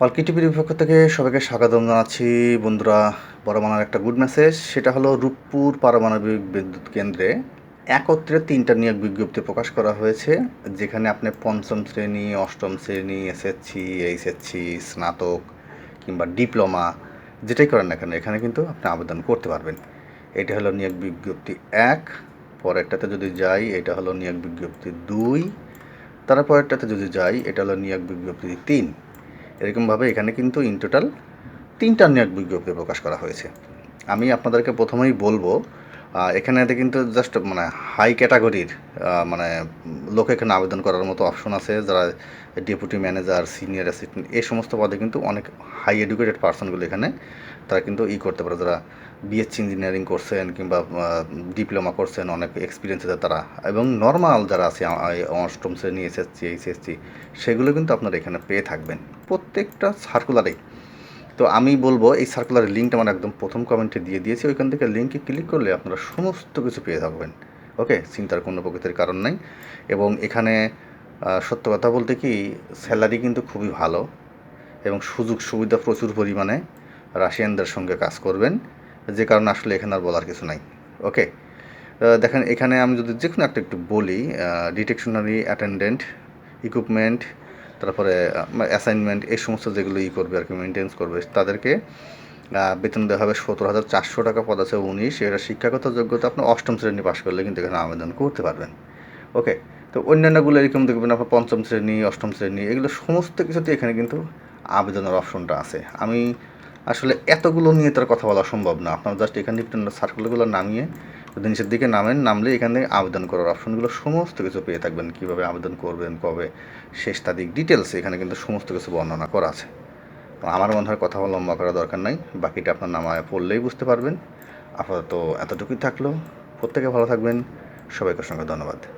পালকি টিভির পক্ষ থেকে সবাইকে স্বাগতম জানাচ্ছি। বন্ধুরা বড় মানার একটা গুড মেসেজ সেটা হলো রূপপুর পারমাণবিক বিদ্যুৎ কেন্দ্রে একত্রে তিনটা নিয়োগ বিজ্ঞপ্তি প্রকাশ করা হয়েছে, যেখানে আপনি পঞ্চম শ্রেণি, অষ্টম শ্রেণি, এসএসসি, এইচএসসি, স্নাতক কিংবা ডিপ্লোমা যেটাই করেন না কেন, এখানে কিন্তু আপনি আবেদন করতে পারবেন। এটা হলো নিয়োগ বিজ্ঞপ্তি এক, পরেরটাতে যদি যাই, এটা হলো নিয়োগ বিজ্ঞপ্তি দুই, তারপরেরটাতে যদি যাই, এটা হলো নিয়োগ বিজ্ঞপ্তি তিন। এরকমভাবে এখানে কিন্তু ইন টোটাল তিনটা নিয়োগ বিজ্ঞপ্তি প্রকাশ করা হয়েছে। আমি আপনাদেরকে প্রথমেই বলব এখানে কিন্তু জাস্ট মানে হাই ক্যাটাগরির মানে লোক এখানে আবেদন করার মতো অপশন আছে। যারা ডেপুটি ম্যানেজার সিনিয়র অ্যাসিস্ট্যান্ট এই সমস্ত পদে কিন্তু অনেক হাই এডুকেটেড পার্সনগুলো এখানে, তারা কিন্তু ই করতে পারে। যারা বিএসসি ইঞ্জিনিয়ারিং করছেন কিংবা ডিপ্লোমা করছেন, অনেক এক্সপিরিয়েন্স আছে তারা। এবং নর্মাল যারা আছে অষ্টম শ্রেণি এসএসসি এইচএসসি সেগুলো কিন্তু আপনারা এখানে পেয়ে থাকবেন। প্রত্যেকটা সার্কুলারে তো আমি বলব, এই সার্কুলারের লিঙ্কটা আমার একদম প্রথম কমেন্টে দিয়ে দিয়েছি। ওইখান থেকে লিঙ্কে ক্লিক করলে আপনারা সমস্ত কিছু পেয়ে থাকবেন। ওকে চিন্তার কোনো প্রকৃতির কারণ নাই। এবং এখানে সত্য কথা বলতে কি স্যালারি কিন্তু খুবই ভালো এবং সুযোগ সুবিধা প্রচুর পরিমাণে রাশিয়ানদের সঙ্গে কাজ করবেন। যে কারণে আসলে এখানে আর বলার কিছু নাই। ওকে দেখেন, এখানে আমি যদি যে কোনো একটা একটু বলি ডিটেকশনারি অ্যাটেন্ডেন্ট ইকুইপমেন্ট তারপরে অ্যাসাইনমেন্ট এই সমস্ত যেগুলো ই করবে আর কি মেনটেন্স করবে, তাদেরকে বেতন দেওয়া হবে সতেরো হাজার চারশো টাকা পদ আছে উনিশ এটা শিক্ষাগত যোগ্যতা আপনি অষ্টম শ্রেণি পাশ করলে কিন্তু এখানে আবেদন করতে পারবেন। ওকে তো অন্যান্যগুলো এরকম দেখবেন আপনার পঞ্চম শ্রেণি, অষ্টম শ্রেণি, এগুলো সমস্ত কিছুতে এখানে কিন্তু আবেদনের অপশনটা আছে। আমি আসলে এতগুলো নিয়ে তার কথা বলা সম্ভব না। আপনার জাস্ট এখানে সার্কুলগুলো নামিয়ে যদি নিচের দিকে নামেন নামলে এখান থেকে আবেদন করার অপশনগুলো সমস্ত কিছু পেয়ে থাকবেন। কীভাবে আবেদন করবেন, কবে? শেষ তারিখ ডিটেলস এখানে কিন্তু সমস্ত কিছু বর্ণনা করা আছে। আমার মনে হয় কথা লম্বা করা দরকার নাই। বাকিটা আপনার নামায় পড়লেই বুঝতে পারবেন। আপাতত এতটুকুই থাকল। প্রত্যেকে ভালো থাকবেন। সবাইকে অসংখ্য ধন্যবাদ।